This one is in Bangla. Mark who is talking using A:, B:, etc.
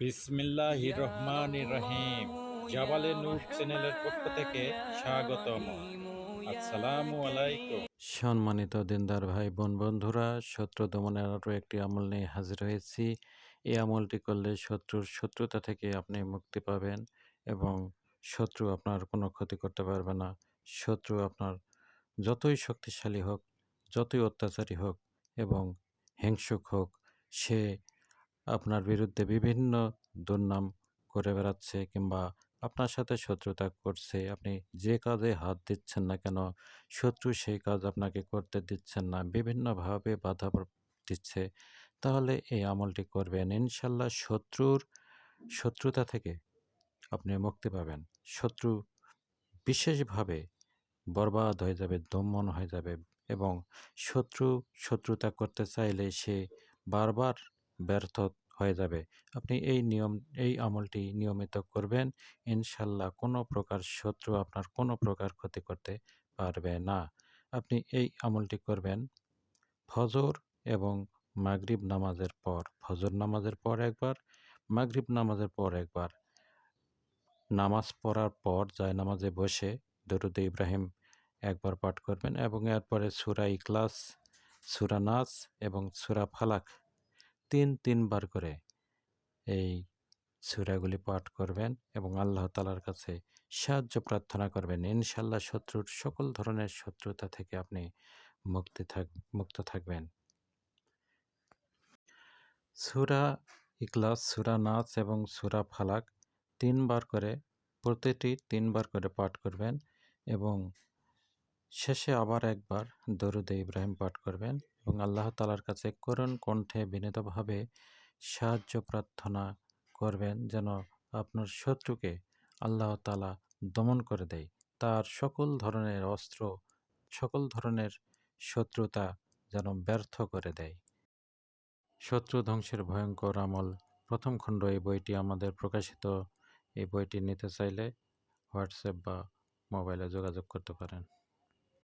A: বিসমিল্লাহ রহমান রহিম। জাবালে নূর চ্যানেলের পক্ষ থেকে স্বাগতম। আসসালামু আলাইকুম।
B: সম্মানিত দিনদার ভাই বোন বন্ধুরা শত্রু দমনের আরও একটি আমল নিয়ে হাজির হয়েছি। এই আমলটি করলে শত্রুর শত্রুতা থেকে আপনি মুক্তি পাবেন এবং শত্রু আপনার কোনো ক্ষতি করতে পারবে না। শত্রু আপনার যতই শক্তিশালী হোক যতই অত্যাচারী হোক এবং হিংসুক হোক সে আপনার বিরুদ্ধে বিভিন্ন দুর্নাম করে বেড়াচ্ছে কিংবা আপনার সাথে শত্রুতা করছে। আপনি যে কাজে হাত দিচ্ছেন না কেন, শত্রু সেই কাজ আপনাকে করতে দিচ্ছেন না, বিভিন্নভাবে বাধা দিচ্ছে। তাহলে এই আমলটি করবেন। ইনশাল্লাহ শত্রুর, শত্রুতা থেকে আপনি মুক্তি পাবেন। শত্রু বিশেষভাবে বরবাদ হয়ে যাবে, দমন হয়ে যাবে এবং শত্রু, শত্রুতা করতে চাইলে সে বারবার ব্যর্থ হয়ে যাবে। আপনি এই নিয়ম, এই আমলটি নিয়মিত করবেন। ইনশাল্লাহ কোনো প্রকার শত্রু আপনার কোনো প্রকার ক্ষতি করতে পারবে না। আপনি এই আমলটি করবেন ফজর এবং মাগরিব নামাজের পর। ফজর নামাজের পর একবার, মাগরিব নামাজের পর একবার। নামাজ পড়ার পর যায় নামাজে বসে দরুদ ইব্রাহিম একবার পাঠ করবেন এবং এরপরে সুরা ইখলাস, সুরা নাস এবং সুরা ফালাক তিন, তিনবার করে এই সুরাগুলি পাঠ করবেন এবং আল্লাহ তালার কাছে সাহায্য প্রার্থনা করবেন। ইনশাল্লাহ শত্রুর সকল ধরনের শত্রুতা থেকে আপনি মুক্তি থাক, মুক্ত থাকবেন। সুরা ইখলাস, সুরা নাচ এবং সুরা ফালাক তিনবার করে, প্রতিটি তিনবার করে পাঠ করবেন এবং শেষে আবার একবার দরুদে ইব্রাহিম পাঠ করবেন এবং আল্লাহ তালার কাছে করুণ কণ্ঠে বিনীতভাবে সাহায্য প্রার্থনা করবেন যেন আপনার শত্রুকে আল্লাহ তালা দমন করে দেয়। তার সকল ধরনের অস্ত্র, সকল ধরনের শত্রুতা যেন ব্যর্থ করে দেয়। শত্রু ধ্বংসের ভয়ঙ্কর আমল। প্রথম খণ্ড এই বইটি আমাদের প্রকাশিত। এই বইটি নিতে চাইলে হোয়াটসঅ্যাপ বা মোবাইলে যোগাযোগ করতে পারেন।